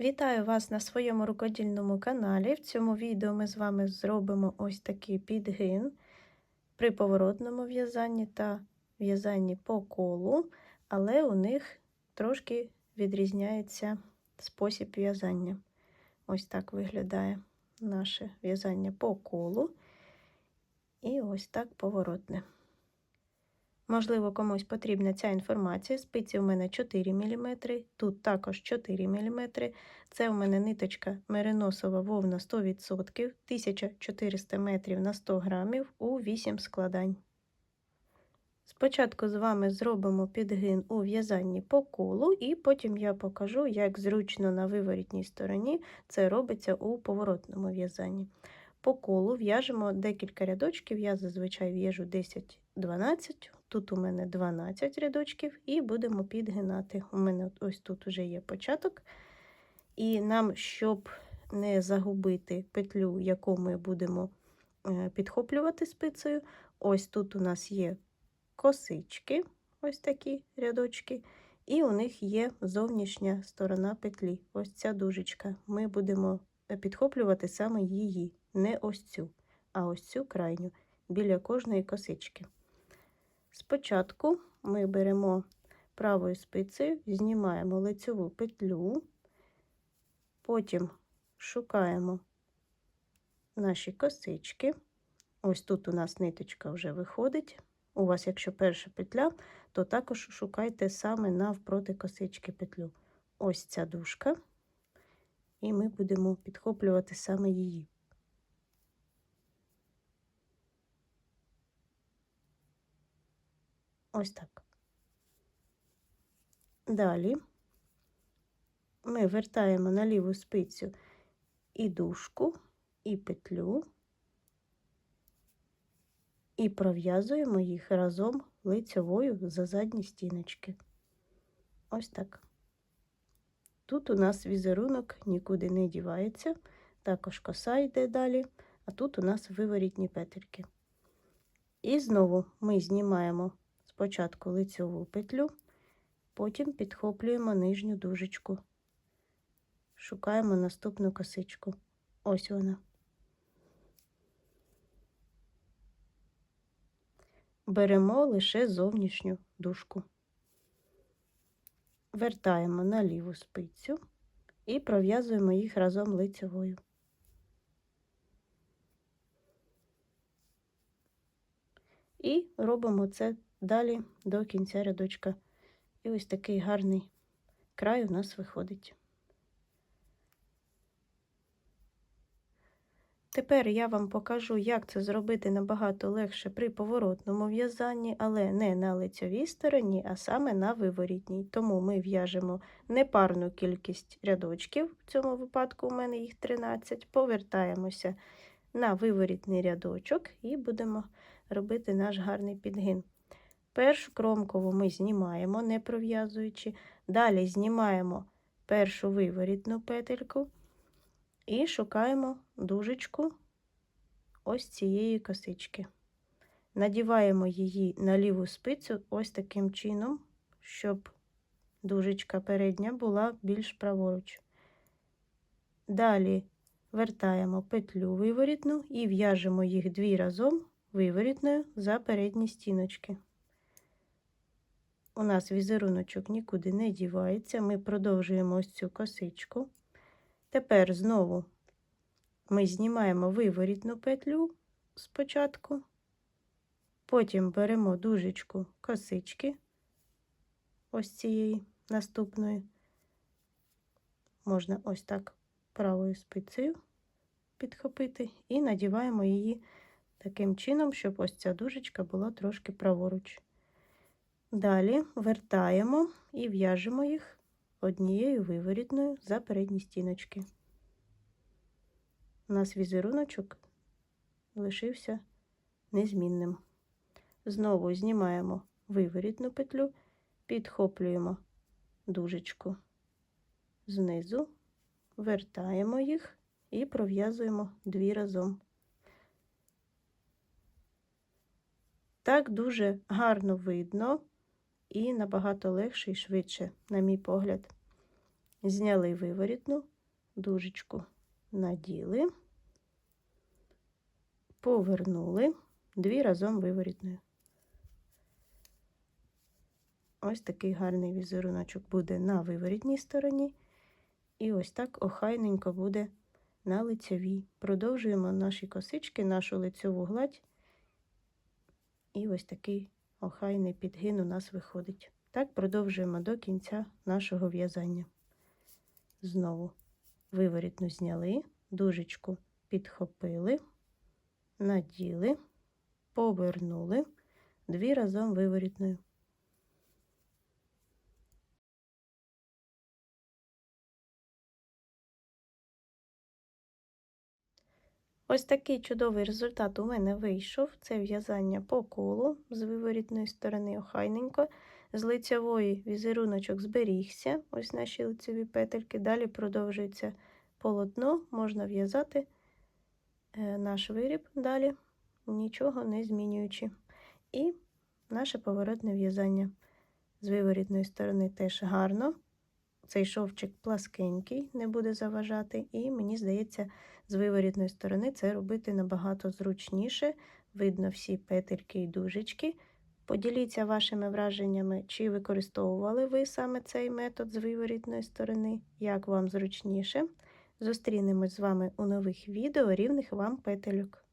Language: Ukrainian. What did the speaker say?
Вітаю вас на своєму рукодільному каналі. В цьому відео ми з вами зробимо ось такий підгин при поворотному в'язанні та в'язанні по колу, але у них трошки відрізняється спосіб в'язання. Ось так виглядає наше в'язання по колу. І ось так поворотне. Можливо, комусь потрібна ця інформація. Спиці у мене 4 мм, тут також 4 мм. Це у мене ниточка мериносова вовна 100%, 1400 метрів на 100 грамів у 8 складань. Спочатку з вами зробимо підгин у в'язанні по колу, і потім я покажу, як зручно на виворітній стороні це робиться у поворотному в'язанні. По колу в'яжемо декілька рядочків, я зазвичай в'яжу 10-12, тут у мене 12 рядочків, і будемо підгинати. У мене ось тут вже є початок. І нам, щоб не загубити петлю, яку ми будемо підхоплювати спицею, ось тут у нас є косички, ось такі рядочки, і у них є зовнішня сторона петлі. Ось ця дужечка. Ми будемо підхоплювати саме її, не ось цю, а ось цю крайню біля кожної косички. Спочатку ми беремо правою спицею, знімаємо лицеву петлю, потім шукаємо наші косички. Ось тут у нас ниточка вже виходить. У вас, якщо перша петля, то також шукайте саме навпроти косички петлю. Ось ця дужка, і ми будемо підхоплювати саме її. Ось так. Далі ми вертаємо на ліву спицю і дужку, і петлю, і пров'язуємо їх разом лицьовою за задні стіночки. Ось так. Тут у нас візерунок нікуди не дівається, також коса йде далі, а тут у нас виворітні петельки. І знову ми знімаємо спочатку лицьову петлю, потім підхоплюємо нижню дужечку, шукаємо наступну косичку. Ось вона. Беремо лише зовнішню дужку. Вертаємо на ліву спицю і пров'язуємо їх разом лицевою. І робимо це далі до кінця рядочка. І ось такий гарний край у нас виходить. Тепер я вам покажу, як це зробити набагато легше при поворотному в'язанні, але не на лицьовій стороні, а саме на виворітній. Тому ми в'яжемо непарну кількість рядочків, в цьому випадку у мене їх 13, повертаємося на виворітний рядочок і будемо робити наш гарний підгин. Першу кромкову ми знімаємо, не пров'язуючи, далі знімаємо першу виворітну петельку. І шукаємо дужечку ось цієї косички. Надіваємо її на ліву спицю ось таким чином, щоб дужечка передня була більш праворуч. Далі вертаємо петлю виворітну і в'яжемо їх дві разом виворітною за передні стіночки. У нас візеруночок нікуди не дівається, ми продовжуємо ось цю косичку. Тепер знову ми знімаємо виворітну петлю спочатку, потім беремо дужечку косички, ось цієї наступної, можна ось так правою спицею підхопити, і надіваємо її таким чином, щоб ось ця дужечка була трошки праворуч. Далі вертаємо і в'яжемо їх однією виворітною за передні стіночки. У нас візеруночок лишився незмінним. Знову знімаємо виворітну петлю, підхоплюємо дужечку знизу, вертаємо їх і пров'язуємо дві разом. Так дуже гарно видно і набагато легше і швидше, на мій погляд, Зняли виворітну, дужечку наділи, повернули, дві разом виворітною. Ось такий гарний візеруночок буде на виворітній стороні. І ось так охайненько буде на лицевій. Продовжуємо наші косички, нашу лицеву гладь. І ось такий охайний підгин у нас виходить. Так продовжуємо до кінця нашого в'язання. Знову виворітну зняли, дужечку підхопили, наділи, повернули, дві разом виворітною. Ось такий чудовий результат у мене вийшов. Це в'язання по колу з виворітної сторони охайненько. З лицевої візеруночок зберігся. Ось наші лицеві петельки. Далі продовжується полотно, можна в'язати е, наш виріб далі, нічого не змінюючи. І наше поворотне в'язання з виворітної сторони теж гарно. Цей шовчик пласкенький, не буде заважати, і мені здається, з виворітної сторони це робити набагато зручніше. Видно всі петельки і дужечки. Поділіться вашими враженнями, чи використовували ви саме цей метод з виворітної сторони, як вам зручніше. Зустрінемось з вами у нових відео рівних вам петельок.